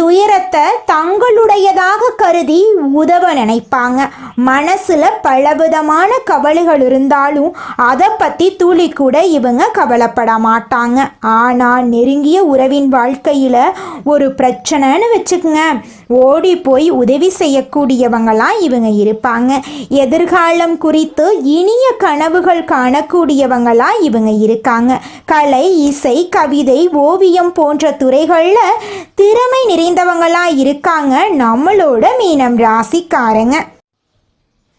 துயரத்தை தங்களுடையதாக கருதி உதவ நினைப்பாங்க. மனசுல பலவிதமான கவலைகள் இருந்தாலும் அதை பத்தி துளி கூட இவங்க கவலைப்பட மாட்டாங்க. ஆனா நெருங்கிய உறவின் வாழ்க்கையில ஒரு பிரச்சனைன்னு வச்சுக்கோங்க. ஓடி போய் உதவி செய்யக்கூடியவங்களாம் இவங்க இருப்பாங்க. எதிர்காலம் குறித்து இனிய கனவுகள் காணக்கூடியவங்களாம் இவங்க இருக்காங்க. கலை இசை கவிதை ஓவியம் போன்ற துறைகளில் திறமை நிறை நிறைந்தவங்களா இருக்காங்க. நம்மளோட மீனம் ராசிக்காரங்க.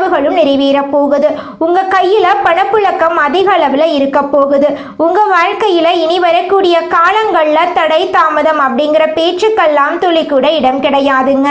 கனவுகளும் நிறைவேற போகுது உங்க கையில பணப்புழக்கம் அதிக அளவுல இருக்க போகுது உங்க வாழ்க்கையில இனி வரக்கூடிய காலங்கள்ல தடை தாமதம் அப்படிங்கிற பேச்சுக்கெல்லாம் துளி கூட இடம் கிடையாதுங்க.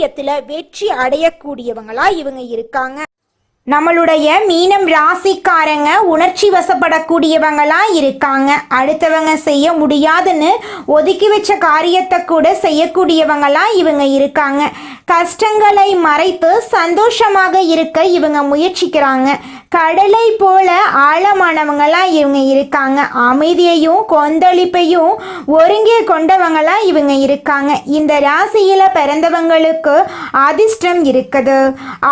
காரியத்துல வெற்றி அடையக்கூடியவங்களா இவங்க இருக்காங்க. நம்மளுடைய மீனம் ராசிக்காரங்க உணர்ச்சி வசப்படக்கூடியவங்களா இருக்காங்க. அடுத்தவங்க செய்ய முடியாதுன்னு ஒதுக்கி வச்ச காரியத்தை கூட செய்யக்கூடியவங்களா இவங்க இருக்காங்க. கஷ்டங்களை மறைத்து சந்தோஷமாக இருக்க இவங்க முயற்சிக்கிறாங்க. கடலை போல ஆழமானவங்களா இவங்க இருக்காங்க. அமைதியையும் கொந்தளிப்பையும் ஒருங்கே கொண்டவங்களா இவங்க இருக்காங்க. இந்த ராசியில பிறந்தவங்களுக்கு அதிர்ஷ்டம் இருக்குது.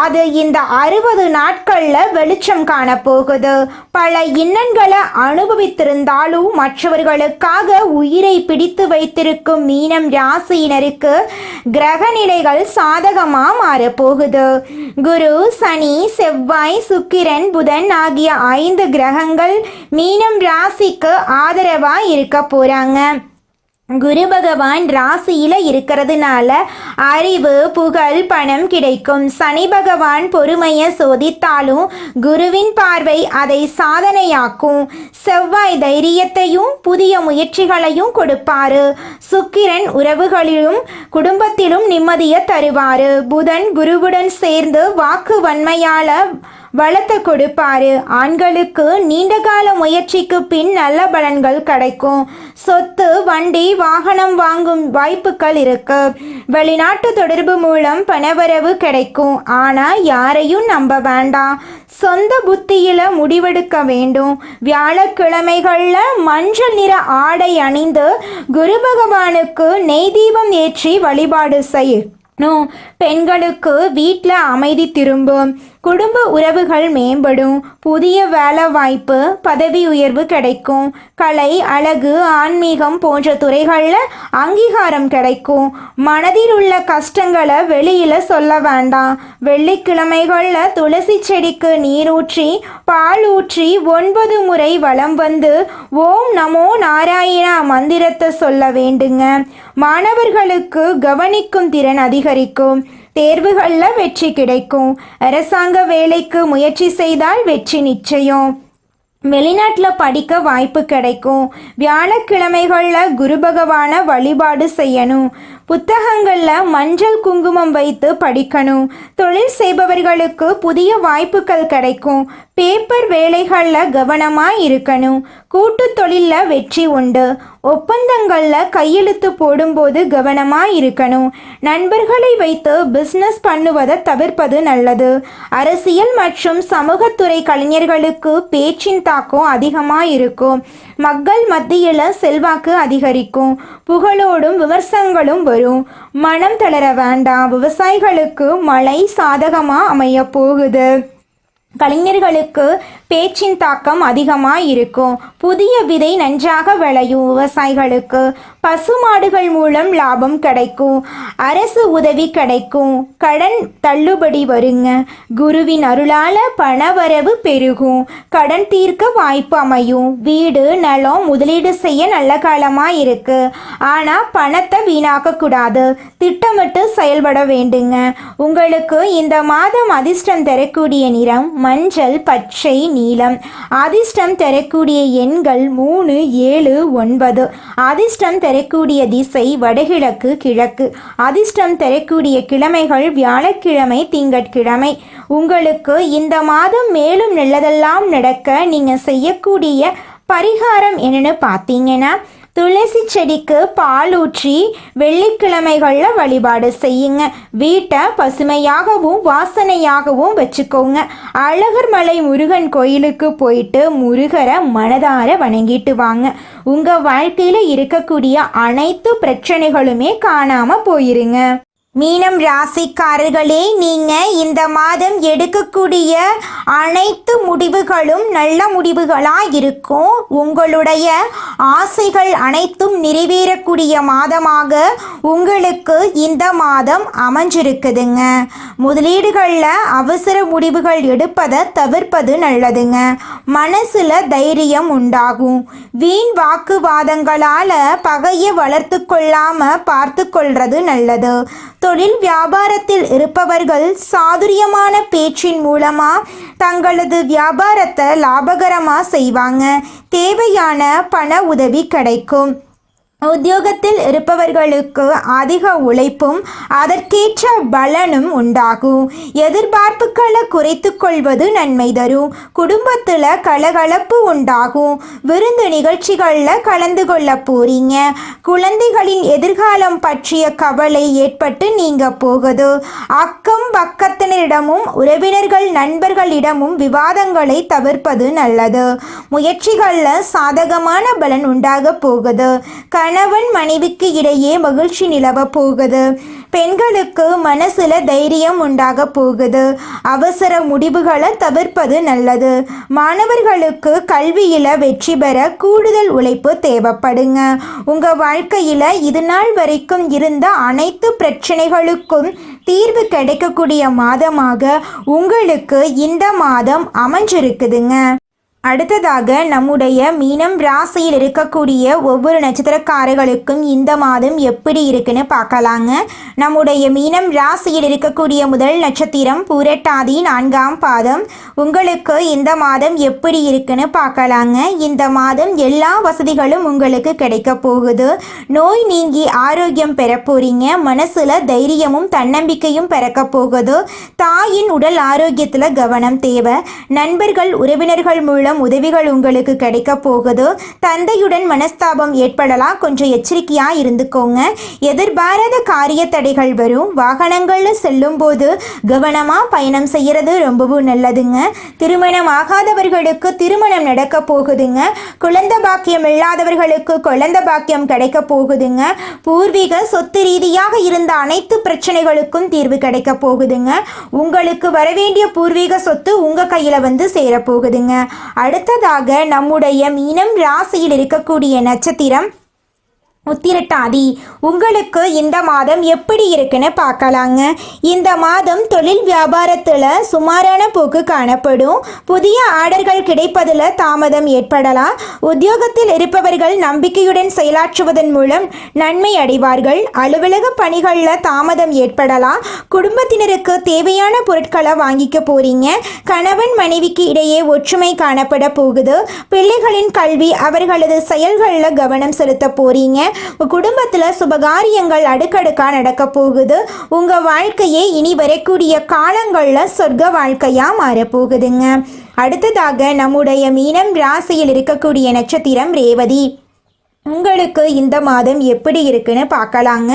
அது இந்த அறுபது நாட்கள்ல வெளிச்சம் காண போகுது பல இன்னன்களை அனுபவித்திருந்தாலும் மற்றவர்களுக்காக உயிரை பிடித்து வைத்திருக்கும் மீனம் ராசியினருக்கு கிரக நிலைகள் சாதகமா மாறப்போகுது. குரு சனி செவ்வாய் சுக்கிரன் புதன் ஆகிய ஐந்து கிரகங்கள் மீனம் ராசிக்கு ஆதரவா இருக்க போறாங்க. குரு பகவான் ராசியில இருக்கிறதுனால அறிவு புகழ் பணம் கிடைக்கும். சனி பகவான் பொறுமையை சோதித்தாலும் குருவின் பார்வை அதை சாதனையாக்கும். செவ்வாய் தைரியத்தையும் புதிய முயற்சிகளையும் கொடுப்பாரு. சுக்கிரன் உறவுகளிலும் குடும்பத்திலும் நிம்மதியை தருவாரு. புதன் குருவுடன் சேர்ந்து வாக்கு வன்மையால வளத்தை கொடுப்பாரு. ஆண்களுக்கு நீண்டகால முயற்சிக்கு பின் நல்ல பலன்கள் கிடைக்கும். சொத்து வண்டி வாகனம் வாங்கும் வாய்ப்புகள் இருக்கு. வெளிநாட்டு தொடர்பு மூலம் பணவரவு கிடைக்கும். ஆனா யாரையும் நம்ப வேண்டாம். சொந்த புத்தியில முடிவெடுக்க வேண்டும். வியாழக்கிழமைகளில் மஞ்சள் நிற ஆடை அணிந்து குரு பகவானுக்கு நெய் தீபம் ஏற்றி வழிபாடு செய்யணும். பெண்களுக்கு வீட்டில் அமைதி திரும்பும். குடும்ப உறவுகள் மேம்படும். புதிய வேலை வாய்ப்பு பதவி உயர்வு கிடைக்கும். கலை அழகு ஆன்மீகம் போன்ற துறைகளில் அங்கீகாரம் கிடைக்கும். மனதில் உள்ள கஷ்டங்களை வெளியில் சொல்ல வேண்டாம். வெள்ளிக்கிழமைகளில் துளசி செடிக்கு நீரூற்றி பால் ஊற்றி ஒன்பது முறை வலம் வந்து ஓம் நமோ நாராயணா மந்திரத்தை சொல்ல வேண்டுங்க. மாணவர்களுக்கு கவனிக்கும் திறன் அதிகரிக்கும். தேர்வுகளில் வெற்றி கிடைக்கும். அரசாங்க வேலைக்கு முயற்சி செய்தால் வெற்றி நிச்சயம். வெளிநாட்டில் படிக்க வாய்ப்பு கிடைக்கும். வியாழக்கிழமைகளில் குரு பகவானை வழிபாடு செய்யணும். புத்தகங்களில் மஞ்சள் குங்குமம் வைத்து படிக்கணும். தொழில் செய்பவர்களுக்கு புதிய வாய்ப்புகள் கிடைக்கும். பேப்பர் வேலைகளில் கவனமாக இருக்கணும். கூட்டு தொழிலில் வெற்றி உண்டு. ஒப்பந்தங்களில் கையெழுத்து போடும்போது கவனமாக இருக்கணும். நண்பர்களை வைத்து பிஸ்னஸ் பண்ணுவதை தவிர்ப்பது நல்லது. அரசியல் மற்றும் சமூகத்துறை கலைஞர்களுக்கு பேச்சின் தாக்கம் அதிகமாக இருக்கும். மக்கள் மத்தியில் செல்வாக்கு அதிகரிக்கும். புகழோடும் விமர்சனங்களும் வரும் மனம் தளர வேண்டாம். விவசாயிகளுக்கு மழை சாதகமாக அமைய போகுது. கலைஞர்களுக்கு பேச்சின் தாக்கம் அதிகமாக இருக்கும் புதிய விதை நன்றாக விளையும் விவசாயிகளுக்கு பசுமாடுகள் மூலம் லாபம் கிடைக்கும். அரசு உதவி கிடைக்கும். கடன் தள்ளுபடி வருங்க. குருவின் அருளால பணவரவு பெருகும். கடன் தீர்க்க வாய்ப்பு அமையும். வீடு நலம் முதலீடு செய்ய நல்ல காலமாக இருக்கு ஆனால் பணத்தை வீணாக்க கூடாது திட்டமிட்டு செயல்பட வேண்டுங்க. உங்களுக்கு இந்த மாதம் அதிர்ஷ்டம் தரக்கூடிய நிறம் மஞ்சள் பச்சை நீளம். அதிர்ஷ்டம் தரக்கூடிய எண்கள் மூணு ஏழு ஒன்பது. அதிர்ஷ்டம் தரக்கூடிய திசை வடகிழக்கு கிழக்கு. அதிர்ஷ்டம் தரக்கூடிய கிழமைகள் வியாழக்கிழமை திங்கட்கிழமை. உங்களுக்கு இந்த மாதம் மேலும் நல்லதெல்லாம் நடக்க நீங்கள் செய்யக்கூடிய பரிகாரம் என்னன்னு பார்த்தீங்கன்னா துளசி செடிக்கு பால் ஊற்றி வெள்ளிக்கிழமைகளில் வழிபாடு செய்யுங்க. வீட்டை பசுமையாகவும் வாசனையாகவும் வச்சுக்கோங்க. அழகர் மலை முருகன் கோயிலுக்கு போயிட்டு முருகரை மனதார வணங்கிட்டு வாங்க. உங்கள் வாழ்க்கையில் இருக்கக்கூடிய அனைத்து பிரச்சனைகளுமே காணாமல் போயிருங்க. மீனம் ராசிக்காரர்களே நீங்கள் இந்த மாதம் எடுக்கக்கூடிய அனைத்து முடிவுகளும் நல்ல முடிவுகளா இருக்கும். உங்களுடைய ஆசைகள் அனைத்தும் நிறைவேறக்கூடிய மாதமாக உங்களுக்கு இந்த மாதம் அமைஞ்சிருக்குதுங்க. முதலீடுகளில் அவசர முடிவுகள் எடுப்பதை தவிர்ப்பது நல்லதுங்க. மனசில் தைரியம் உண்டாகும். வீண் வாக்குவாதங்களால் பகையை வளர்த்து கொள்ளாம பார்த்து கொள்றது நல்லது. தொழில் வியாபாரத்தில் இருப்பவர்கள் சாதுரியமான பேச்சின் மூலமா தங்களது வியாபாரத்தை லாபகரமாக செய்வாங்க. தேவையான பண உதவி கிடைக்கும். உத்தியோகத்தில் இருப்பவர்களுக்கு அதிக உழைப்பும் அதற்கேற்ற பலனும் உண்டாகும் எதிர்பார்ப்புகளை குறைத்து கொள்வது நன்மை தரும் குடும்பத்தில் கலகலப்பு உண்டாகும் விருந்து நிகழ்ச்சிகளில் கலந்து கொள்ள போறீங்க. குழந்தைகளின் எதிர்காலம் பற்றிய கவலை ஏற்பட்டு நீங்க போகுது. அக்கம் பக்கத்தினரிடமும் உறவினர்கள் நண்பர்களிடமும் விவாதங்களை தவிர்ப்பது நல்லது. முயற்சிகளில் சாதகமான பலன் உண்டாக போகுது. கணவன் மனைவிக்கு இடையே மகிழ்ச்சி நிலவ போகுது. பெண்களுக்கு மனசுல தைரியம் உண்டாக போகுது. அவசர முடிவுகளை தவிர்ப்பது நல்லது. மாணவர்களுக்கு கல்வியில வெற்றி பெற கூடுதல் உழைப்பு தேவைப்படுங்க. உங்க வாழ்க்கையில இது நாள் வரைக்கும் இருந்த அனைத்து பிரச்சனைகளுக்கும் தீர்வு கிடைக்கக்கூடிய மாதமாக உங்களுக்கு இந்த மாதம் அமைஞ்சிருக்குதுங்க. அடுத்ததாக நம்முடைய மீனம் ராசியில் இருக்கக்கூடிய ஒவ்வொரு நட்சத்திரக்காரர்களுக்கும் இந்த மாதம் எப்படி இருக்குன்னு பார்க்கலாங்க. நம்முடைய மீனம் ராசியில் இருக்கக்கூடிய முதல் நட்சத்திரம் பூரட்டாதி நான்காம் பாதம். உங்களுக்கு இந்த மாதம் எப்படி இருக்குன்னு பார்க்கலாங்க. இந்த மாதம் எல்லா வசதிகளும் உங்களுக்கு கிடைக்க போகுது. நோய் நீங்கி ஆரோக்கியம் பெற மனசில் தைரியமும் தன்னம்பிக்கையும் பிறக்க போகுது. தாயின் உடல் ஆரோக்கியத்தில் கவனம் தேவை. நண்பர்கள் உறவினர்கள் மூலம் பணம் உதவிகள் உங்களுக்கு கிடைக்க போகுது. தந்தையுடன் மனஸ்தாபம் ஏற்படலாம். கொஞ்சம் எச்சரிக்கையா இருந்துக்கோங்க. எதிர்பாராத காரிய தடைகள் வரும். வாகனங்கள்ல செல்லும் போது கவனமா பயணம் செய்யறது ரொம்பவும் நல்லதுங்க. திருமணம் ஆகாதவர்களுக்கு திருமணம் நடக்க போகுதுங்க. குழந்தை பாக்கியம் இல்லாதவர்களுக்கு குழந்தை பாக்கியம் கிடைக்க போகுதுங்க. பூர்வீக சொத்து ரீதியாக இருந்த அனைத்து பிரச்சனைகளுக்கும் தீர்வு கிடைக்க போகுதுங்க. உங்களுக்கு வரவேண்டிய பூர்வீக சொத்து உங்க கையில வந்து சேரப்போகுதுங்க அடுத்ததாக நம்முடைய மீனம் ராசியில் இருக்கக்கூடிய நட்சத்திரம் உத்திரட்டாதி உங்களுக்கு இந்த மாதம் எப்படி இருக்குன்னு பார்க்கலாங்க. இந்த மாதம் தொழில் வியாபாரத்தில் சுமாரான போக்கு காணப்படும். புதிய ஆர்டர்கள் கிடைப்பதில் தாமதம் ஏற்படலாம். உத்தியோகத்தில் இருப்பவர்கள் நம்பிக்கையுடன் செயலாற்றுவதன் மூலம் நன்மை அடைவார்கள். அலுவலக பணிகளில் தாமதம் ஏற்படலாம். குடும்பத்தினருக்கு தேவையான பொருட்களை வாங்கிக்க போறீங்க. கணவன் மனைவிக்கு இடையே ஒற்றுமை காணப்பட போகுது. பிள்ளைகளின் கல்வி அவர்களது செயல்களில் கவனம் செலுத்த போறீங்க. குடும்பத்தில் சுபகாரியங்கள் அடுக்கடுக்காக நடக்க போகுது. உங்கள் வாழ்க்கையே இனி வரக்கூடிய காலங்களில் சொர்க்க வாழ்க்கையாக மாறப்போகுதுங்க அடுத்ததாக நம்முடைய மீனம் ராசியில் இருக்கக்கூடிய நட்சத்திரம் ரேவதி. உங்களுக்கு இந்த மாதம் எப்படி இருக்குன்னு பார்க்கலாங்க.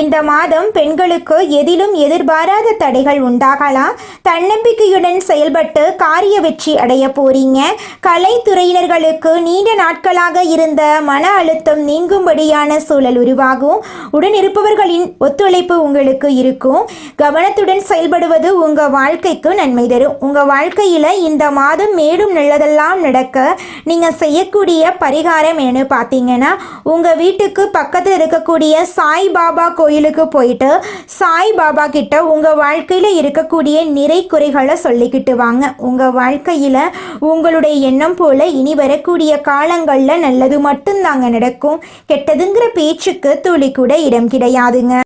இந்த மாதம் பெண்களுக்கு எதிலும் எதிர்பாராத தடைகள் உண்டாகலாம். தன்னம்பிக்கையுடன் செயல்பட்டு காரிய வெற்றி அடைய போறீங்க. கலைத்துறையினர்களுக்கு நீண்ட நாட்களாக இருந்த மன அழுத்தம் நீங்கும்படியான சூழல் உருவாகும். உடன் இருப்பவர்களின் ஒத்துழைப்பு உங்களுக்கு இருக்கும். கவனத்துடன் செயல்படுவது உங்க வாழ்க்கைக்கு நன்மை தரும். உங்க வாழ்க்கையில இந்த மாதம் மேலும் நல்லதெல்லாம் நடக்க நீங்க செய்யக்கூடிய பரிகாரம் என்னன்னு பார்த்தீங்கன்னா உங்கள் வீட்டுக்கு பக்கத்தில் இருக்கக்கூடிய சாய் பாபா கோயிலுக்கு போயிட்டு சாய் பாபா கிட்ட உங்கள் வாழ்க்கையில் இருக்கக்கூடிய நிறை குறைகளை சொல்லிக்கிட்டு வாங்க. உங்கள் வாழ்க்கையில் உங்களுடைய எண்ணம் போல இனி வரக்கூடிய காலங்களில் நல்லது மட்டும்தாங்க நடக்கும். கெட்டதுங்கிற பேச்சுக்கு துளி கூட இடம் கிடையாதுங்க.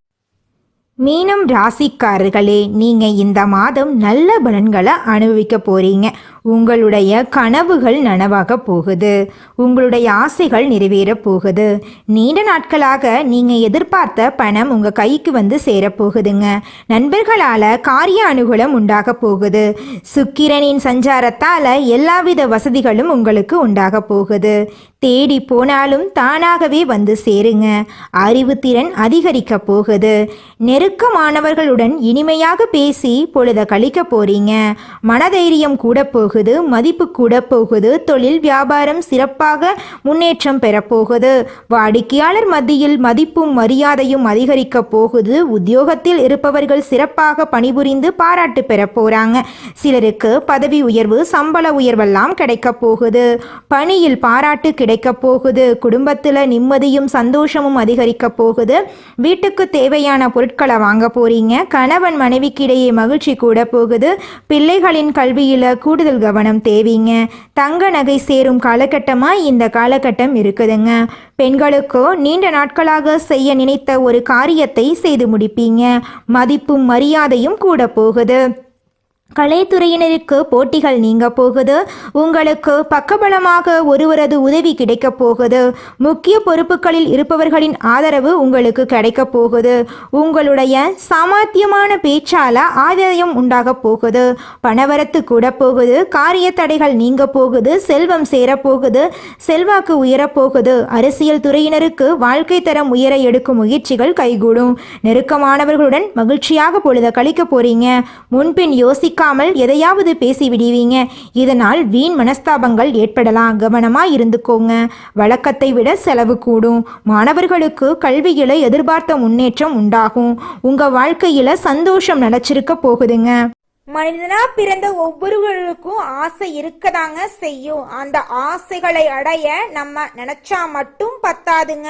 மீனம் ராசிக்காரர்களே நீங்கள் இந்த மாதம் நல்ல பலன்களை அனுபவிக்க போறீங்க. உங்களுடைய கனவுகள் நனவாக போகுது. உங்களுடைய ஆசைகள் நிறைவேற போகுது. நீண்ட நாட்களாக நீங்கள் எதிர்பார்த்த பணம் உங்கள் கைக்கு வந்து சேரப்போகுதுங்க நண்பர்களால் காரிய அனுகூலம் உண்டாக போகுது. சுக்கிரனின் சஞ்சாரத்தால் எல்லாவித வசதிகளும் உங்களுக்கு உண்டாக போகுது. தேடி போனாலும் தானாகவே வந்து சேருங்க. அறிவுத்திறன் அதிகரிக்க போகுது. நெருக்கமானவர்களுடன் இனிமையாக பேசி பொழுத கழிக்க போறீங்க. மனதைரியம் கூட போகுது மதிப்பு கூட போகுது தொழில் வியாபாரம் சிறப்பாக முன்னேற்றம் பெறப்போகுது வாடிக்கையாளர் மத்தியில் மதிப்பும் மரியாதையும் அதிகரிக்க போகுது. உத்தியோகத்தில் இருப்பவர்கள் சிறப்பாக பணிபுரிந்து பாராட்டு பெற போறாங்க. சிலருக்கு பதவி உயர்வு சம்பள உயர்வெல்லாம் கிடைக்க போகுது. பணியில் பாராட்டு கிடைக்க போகுது. குடும்பத்தில் நிம்மதியும் சந்தோஷமும் அதிகரிக்க போகுது. வீட்டுக்கு தேவையான பொருட்களை வாங்க போறீங்க. கணவன் மனைவிக்கு இடையே மகிழ்ச்சி கூட போகுது. பிள்ளைகளின் கல்வியில் கூடுதல் கவனம் தேவைங்க. தங்க நகை சேரும் காலகட்டமாக இந்த காலகட்டம் இருக்குதுங்க. பெண்களுக்கோ நீண்ட நாட்களாக செய்ய நினைத்த ஒரு காரியத்தை செய்து முடிப்பீங்க. மதிப்பும் மரியாதையும் கூட போகுது. கலைத்துறையினருக்கு போட்டிகள் நீங்க போகுது. உங்களுக்கு பக்கபலமாக ஒருவரது உதவி கிடைக்க போகுது. முக்கிய பொறுப்புகளில் இருப்பவர்களின் ஆதரவு உங்களுக்கு கிடைக்க போகுது. உங்களுடைய சாமர்த்தியமான பேச்சால ஆதாயம் உண்டாக போகுது. பணவரத்து கூட போகுது. காரிய தடைகள் நீங்க போகுது. செல்வம் சேரப்போகுது செல்வாக்கு உயரப்போகுது அரசியல் துறையினருக்கு வாழ்க்கை தரம் உயர எடுக்கும் முயற்சிகள் கைகூடும். நெருக்கமானவர்களுடன் மகிழ்ச்சியாக பொழுத கழிக்க போறீங்க. முன்பின் யோசிக்க கேட்காமல் எதையாவது பேசி விடுவீங்க இதனால் வீண் மனஸ்தாபங்கள் ஏற்படலாம். கவனமாக இருந்துக்கோங்க. வழக்கத்தை விட செலவு கூடும். மாணவர்களுக்கு கல்வியில எதிர்பார்த்த முன்னேற்றம் உண்டாகும். உங்க வாழ்க்கையில சந்தோஷம் நிலைச்சிருக்க போகுதுங்க. மனிதனா பிறந்த ஒவ்வொருவருக்கும் ஆசை இருக்கதாங்க செய்யும். அந்த ஆசைகளை அடைய நம்ம நினைச்சா மட்டும் பத்தாதுங்க.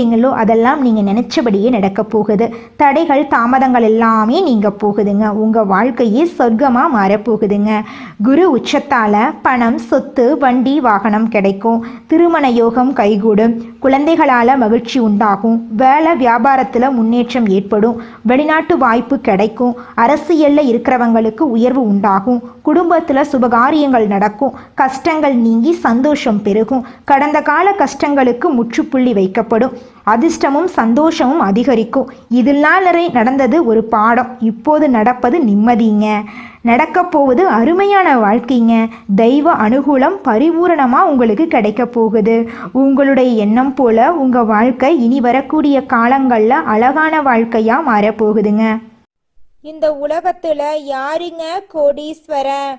நினைக்கிறீங்களோ அதெல்லாம் நீங்கள் நினச்சபடியே நடக்க போகுது. தடைகள் தாமதங்கள் எல்லாமே நீங்கள் போகுதுங்க. உங்கள் வாழ்க்கையே சொர்க்கமாக மாறப்போகுதுங்க குரு உச்சத்தால் பணம் சொத்து வண்டி வாகனம் கிடைக்கும். திருமண யோகம் கைகூடும். குழந்தைகளால் மகிழ்ச்சி உண்டாகும். வேலை வியாபாரத்தில் முன்னேற்றம் ஏற்படும். வெளிநாட்டு வாய்ப்பு கிடைக்கும். அரசியலில் இருக்கிறவங்களுக்கு உயர்வு உண்டாகும். குடும்பத்தில் சுபகாரியங்கள் நடக்கும். கஷ்டங்கள் நீங்கி சந்தோஷம் பெருகும். கடந்த கால கஷ்டங்களுக்கு முற்றுப்புள்ளி வைக்கப்படும். அதிர்ஷ்டமும் சந்தோஷமும் அதிகரிக்கும். இதெல்லாம் வரை நடந்தது ஒரு பாடம். இப்போது நடப்பது நிம்மதிங்க. நடக்கப் போவது அருமையான வாழ்க்கைங்க. தெய்வ அனுகூலம் பரிபூரணமாக உங்களுக்கு கிடைக்க போகுது. உங்களுடைய எண்ணம் போல உங்கள் வாழ்க்கை இனி வரக்கூடிய காலங்களில் அழகான வாழ்க்கையாக மாறப்போகுதுங்க இந்த உலகத்தில் யாருங்க கோடீஸ்வரன்?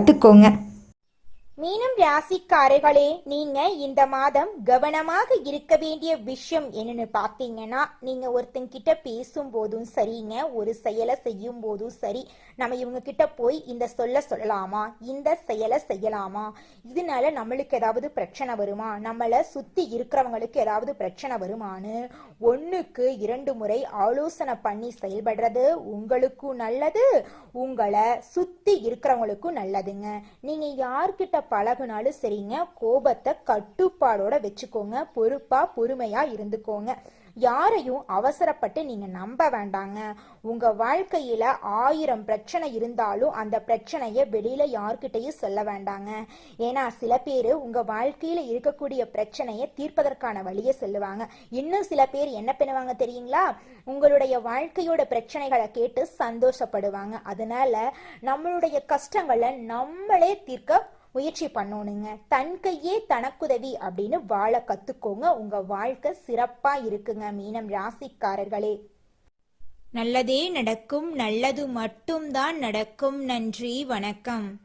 கத்துக்கோங்க. மீனம் ராசிக்காரர்களே நீங்க இந்த மாதம் கவனமாக இருக்க வேண்டிய விஷயம் என்னன்னு பார்த்தீங்கன்னா நீங்க ஒருத்தங்கிட்ட பேசும் போதும் சரிங்க ஒரு செயலை செய்யும் போதும் சரி நம்ம இவங்க கிட்ட போய் இந்த சொல்ல சொல்லலாமா? இந்த செயலை செய்யலாமா? இதனால நம்மளுக்கு ஏதாவது பிரச்சனை வருமா? நம்மளை சுத்தி இருக்கிறவங்களுக்கு ஏதாவது பிரச்சனை வருமான்னு ஒன்றுக்கு இரண்டு முறை ஆலோசனை பண்ணி செயல்படுறது உங்களுக்கும் நல்லது உங்களை சுத்தி இருக்கிறவங்களுக்கும் நல்லதுங்க. நீங்க யார்கிட்ட பழகுனாலும் சரிங்க கோபத்தை கட்டுப்பாடோட வச்சுக்கோங்க பொறுப்பா பொறுமையா இருந்துக்கோங்க. யாரையும் அவசரப்பட்டு நீங்க நம்ப வேண்டாங்க. உங்க வாழ்க்கையில ஆயிரம் பிரச்சனை இருந்தாலும் அந்த பிரச்சனைய வெளியில யார்கிட்டயும் சொல்ல வேண்டாங்க. ஏன்னா சில பேர் உங்க வாழ்க்கையில இருக்கக்கூடிய பிரச்சனையை தீர்ப்பதற்கான வழியை சொல்லுவாங்க. இன்னும் சில பேர் என்ன பண்ணுவாங்க தெரியுங்களா? உங்களுடைய வாழ்க்கையோட பிரச்சனைகளை கேட்டு சந்தோஷப்படுவாங்க. அதனால நம்மளுடைய கஷ்டங்களை நம்மளே தீர்க்க முயற்சி பண்ணணுங்க. தன் கையே தனக்குதவி அப்படின்னு வாழ கத்துக்கோங்க. உங்க வாழ்க்கை சிறப்பா இருக்குங்க மீனம் ராசிக்காரர்களே. நல்லதே நடக்கும் நல்லது மட்டும்தான் நடக்கும். நன்றி வணக்கம்.